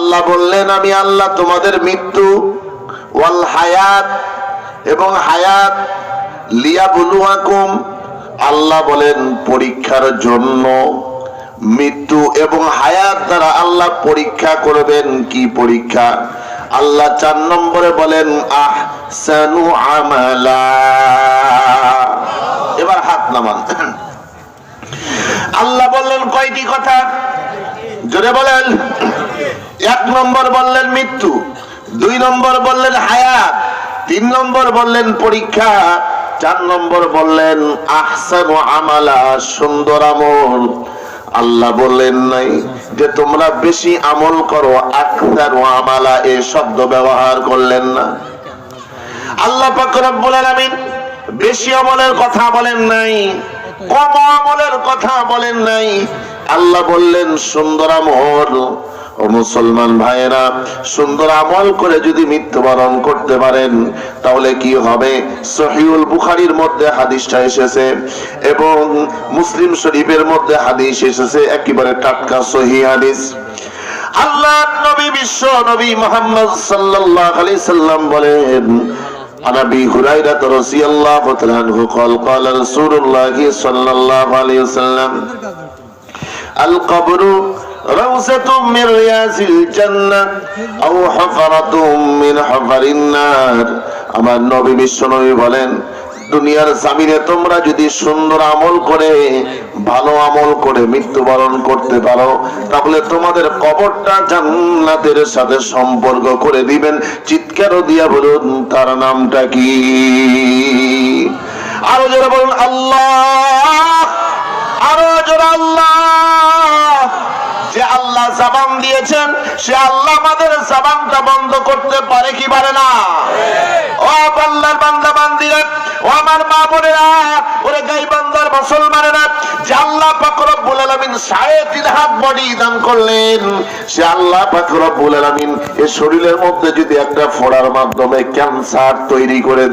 আল্লাহ বললেন, আমি আল্লাহ তোমাদের মৃত্যু, ওয়াল হায়াত এবং হায়াত লিয়া বুলুয়াকুম আল্লাহ বলেন, পরীক্ষার জন্য মৃত্যু এবং হায়াত দ্বারা আল্লাহ পরীক্ষা করবেন। কি পরীক্ষা? আল্লাহ চার নম্বরে বলেন আহ সানু আমালা। এবার হাত নামান। আল্লাহ বললেন, কয়টি কথা? জোরে বলেন। এক নম্বর বললেন মৃত্যু, দুই নম্বর বললেন হায়াত, তিন নম্বর বললেন পরীক্ষা, চার নম্বর বললেন আহসানু আমালা, সুন্দর আমল। আল্লাহ বললেন, নাই, যে তোমরা বেশি আমল করো, আখতার আমালা এই শব্দ ব্যবহার করলেন না। আল্লাহ পাক রব্বুল আলামিন বেশি আমলের কথা বলেন নাই, কম আমলের কথা বলেন নাই। আল্লাহ বললেন, সুন্দর আমল ও মুসলমান ভাইয়েরা সুন্দর আমল করে যদি মৃত্যুবরণ করতে পারেন তাহলে কি হবে সহিউল বুখারীর মধ্যে হাদিসটা এসেছে এবং মুসলিম শরীফের মধ্যে হাদিস এসেছে একেবারে টাটকা সহি হাদিস আল্লাহ নবী বিশ্ব নবী মোহাম্মদ সাল্লাল্লাহু আলাইহি সাল্লাম বলেন عن ابي هريره رضي الله تعالى عنه قال قال رسول الله صلى الله عليه وسلم القبر روزة من رياض الجنة أو حفرة من حفر النار আমার নবী বিশ্ব নবী বলেন দুনিয়ার জামিনে তোমরা যদি সুন্দর আমল করে ভালো আমল করে মৃত্যুবরণ করতে পারো তাহলে তোমাদের কবরটা জান্নাতের সাথে সম্পর্ক করে দিবেন চিৎকারও দিয়া বলুন তার নামটা কি আরো যারা বলুন আল্লাহ জবান দিয়েছেন, সে আল্লাহ আমাদের জবানটা বন্ধ করতে পারে কি পারে না? ও আল্লাহর বান্দা বান্দিরা ও আমার মা বোনেরা, ওরে গাই বান্দার মুসলমানেরা, যে আল্লাহ পাক রব্বুল আলামিন সাড়ে তিন হাত বডি দান করলেন, সে আল্লাহ পাক রব্বুল আলামিন এই শরীরের মধ্যে যদি একটা ফোড়ার মাধ্যমে ক্যান্সার তৈরি করে